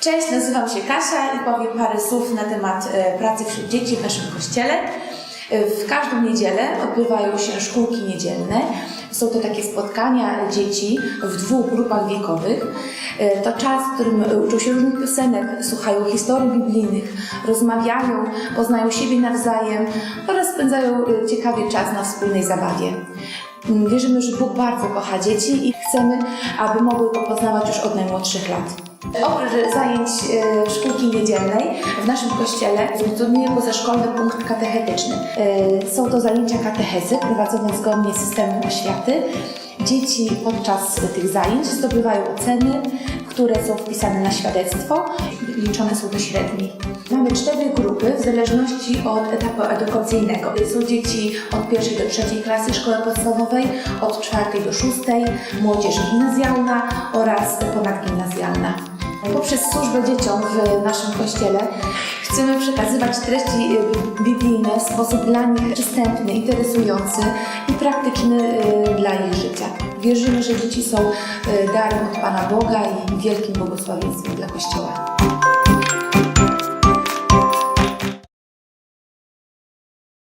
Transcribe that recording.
Cześć, nazywam się Kasia i powiem parę słów na temat e, pracy wśród dzieci w naszym kościele. E, W każdą niedzielę odbywają się szkółki niedzielne. Są to takie spotkania dzieci w dwóch grupach wiekowych. E, To czas, w którym uczą się różnych piosenek, słuchają historii biblijnych, rozmawiają, poznają siebie nawzajem oraz spędzają e, ciekawy czas na wspólnej zabawie. Wierzymy, że Bóg bardzo kocha dzieci i chcemy, aby mogły go poznawać już od najmłodszych lat. Oprócz zajęć e, szkółki niedzielnej w naszym kościele funkcjonuje pozaszkolny punkt katechetyczny. E, Są to zajęcia katechezy prowadzone zgodnie z systemem oświaty. Dzieci podczas tych zajęć zdobywają oceny, które są wpisane na świadectwo i liczone są do średniej. Mamy cztery grupy w zależności od etapu edukacyjnego. Są dzieci od pierwszej do trzeciej klasy szkoły podstawowej, od czwartej do szóstej, młodzież gimnazjalna oraz ponadgimnazjalna. Poprzez służbę dzieciom w naszym kościele chcemy przekazywać treści y, biblijne w sposób dla nich przystępny, interesujący i praktyczny y, dla ich życia. Wierzymy, że dzieci są y, darem od Pana Boga i wielkim błogosławieństwem dla Kościoła.